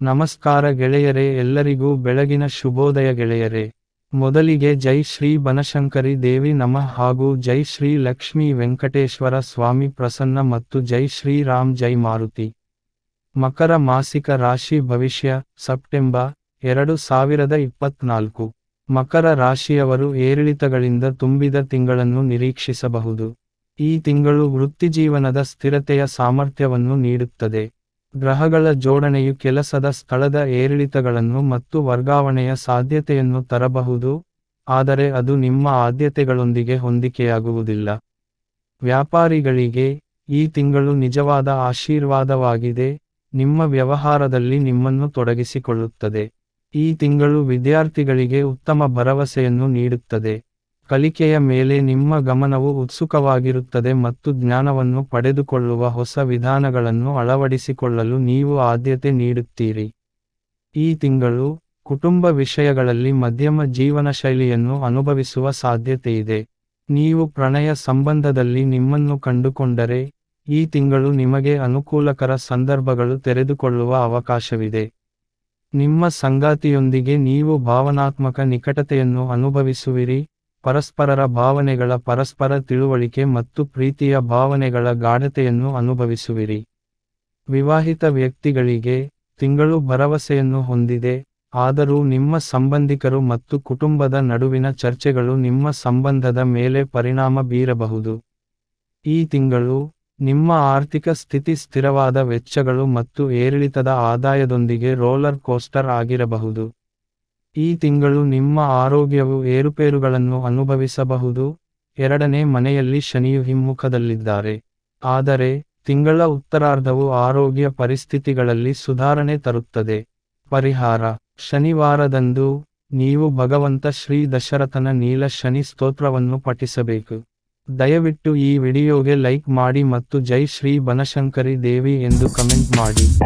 ನಮಸ್ಕಾರ ಗೆಳೆಯರೇ, ಎಲ್ಲರಿಗೂ ಬೆಳಗಿನ ಶುಭೋದಯ ಗೆಳೆಯರೇ. ಮೊದಲಿಗೆ ಜೈ ಶ್ರೀ ಬನಶಂಕರಿ ದೇವಿ ನಮಃ ಹಾಗೂ ಜೈ ಶ್ರೀ ಲಕ್ಷ್ಮೀ ವೆಂಕಟೇಶ್ವರ ಸ್ವಾಮಿ ಪ್ರಸನ್ನ ಮತ್ತು ಜೈ ಶ್ರೀ ರಾಮ್ ಜೈ ಮಾರುತಿ. ಮಕರ ಮಾಸಿಕ ರಾಶಿ ಭವಿಷ್ಯ, ಸೆಪ್ಟೆಂಬರ್ ಎರಡು ಸಾವಿರದ ಇಪ್ಪತ್ನಾಲ್ಕು. ಮಕರ ರಾಶಿಯವರು ಏರಿಳಿತಗಳಿಂದ ತುಂಬಿದ ತಿಂಗಳನ್ನು ನಿರೀಕ್ಷಿಸಬಹುದು. ಈ ತಿಂಗಳು ವೃತ್ತಿಜೀವನದ ಸ್ಥಿರತೆಯ ಸಾಮರ್ಥ್ಯವನ್ನು ನೀಡುತ್ತದೆ. ಗ್ರಹಗಳ ಜೋಡಣೆಯು ಕೆಲಸದ ಸ್ಥಳದ ಏರಿಳಿತಗಳನ್ನು ಮತ್ತು ವರ್ಗಾವಣೆಯ ಸಾಧ್ಯತೆಯನ್ನು ತರಬಹುದು, ಆದರೆ ಅದು ನಿಮ್ಮ ಆದ್ಯತೆಗಳೊಂದಿಗೆ ಹೊಂದಿಕೆಯಾಗುವುದಿಲ್ಲ. ವ್ಯಾಪಾರಿಗಳಿಗೆ, ಈ ತಿಂಗಳು ನಿಜವಾದ ಆಶೀರ್ವಾದವಾಗಿದೆ, ನಿಮ್ಮ ವ್ಯವಹಾರದಲ್ಲಿ ನಿಮ್ಮನ್ನು ತೊಡಗಿಸಿಕೊಳ್ಳುತ್ತದೆ. ಈ ತಿಂಗಳು ವಿದ್ಯಾರ್ಥಿಗಳಿಗೆ ಉತ್ತಮ ಭರವಸೆಯನ್ನು ನೀಡುತ್ತದೆ. ಕಲಿಕೆಯ ಮೇಲೆ ನಿಮ್ಮ ಗಮನವು ಉತ್ಸುಕವಾಗಿರುತ್ತದೆ ಮತ್ತು ಜ್ಞಾನವನ್ನು ಪಡೆದುಕೊಳ್ಳುವ ಹೊಸ ವಿಧಾನಗಳನ್ನು ಅಳವಡಿಸಿಕೊಳ್ಳಲು ನೀವು ಆದ್ಯತೆ ನೀಡುತ್ತೀರಿ. ಈ ತಿಂಗಳು ಕುಟುಂಬ ವಿಷಯಗಳಲ್ಲಿ ಮಧ್ಯಮ ಜೀವನ ಶೈಲಿಯನ್ನು ಅನುಭವಿಸುವ ಸಾಧ್ಯತೆಯಿದೆ. ನೀವು ಪ್ರಣಯ ಸಂಬಂಧದಲ್ಲಿ ನಿಮ್ಮನ್ನು ಕಂಡುಕೊಂಡರೆ, ಈ ತಿಂಗಳು ನಿಮಗೆ ಅನುಕೂಲಕರ ಸಂದರ್ಭಗಳು ತೆರೆದುಕೊಳ್ಳುವ ಅವಕಾಶವಿದೆ. ನಿಮ್ಮ ಸಂಗಾತಿಯೊಂದಿಗೆ ನೀವು ಭಾವನಾತ್ಮಕ ನಿಕಟತೆಯನ್ನು ಅನುಭವಿಸುವಿರಿ. ಪರಸ್ಪರರ ಭಾವನೆಗಳ ಪರಸ್ಪರ ತಿಳುವಳಿಕೆ ಮತ್ತು ಪ್ರೀತಿಯ ಭಾವನೆಗಳ ಗಾಢತೆಯನ್ನು ಅನುಭವಿಸುವಿರಿ. ವಿವಾಹಿತ ವ್ಯಕ್ತಿಗಳಿಗೆ ತಿಂಗಳು ಭರವಸೆಯನ್ನು ಹೊಂದಿದೆ, ಆದರೂ ನಿಮ್ಮ ಸಂಬಂಧಿಕರು ಮತ್ತು ಕುಟುಂಬದ ನಡುವಿನ ಚರ್ಚೆಗಳು ನಿಮ್ಮ ಸಂಬಂಧದ ಮೇಲೆ ಪರಿಣಾಮ ಬೀರಬಹುದು. ಈ ತಿಂಗಳು ನಿಮ್ಮ ಆರ್ಥಿಕ ಸ್ಥಿತಿ ಸ್ಥಿರವಾದ ವೆಚ್ಚಗಳು ಮತ್ತು ಏರಿಳಿತದ ಆದಾಯದೊಂದಿಗೆ ರೋಲರ್ ಕೋಸ್ಟರ್ ಆಗಿರಬಹುದು. ಈ ತಿಂಗಳು ನಿಮ್ಮ ಆರೋಗ್ಯವು ಏರುಪೇರುಗಳನ್ನು ಅನುಭವಿಸಬಹುದು. ಎರಡನೇ ಮನೆಯಲ್ಲಿ ಶನಿಯು ಹಿಮ್ಮುಖದಲ್ಲಿದ್ದಾರೆ. ಆದರೆ, ತಿಂಗಳ ಉತ್ತರಾರ್ಧವು ಆರೋಗ್ಯ ಪರಿಸ್ಥಿತಿಗಳಲ್ಲಿ ಸುಧಾರಣೆ ತರುತ್ತದೆ. ಪರಿಹಾರ. ಶನಿವಾರದಂದು ನೀವು ಭಗವಂತ ಶ್ರೀ ದಶರಥನ ನೀಲ ಶನಿ ಸ್ತೋತ್ರವನ್ನು ಪಠಿಸಬೇಕು. ದಯವಿಟ್ಟು ಈ ವಿಡಿಯೋಗೆ ಲೈಕ್ ಮಾಡಿ ಮತ್ತು ಜೈ ಶ್ರೀ ಬನಶಂಕರಿ ದೇವಿ ಎಂದು ಕಮೆಂಟ್ ಮಾಡಿ.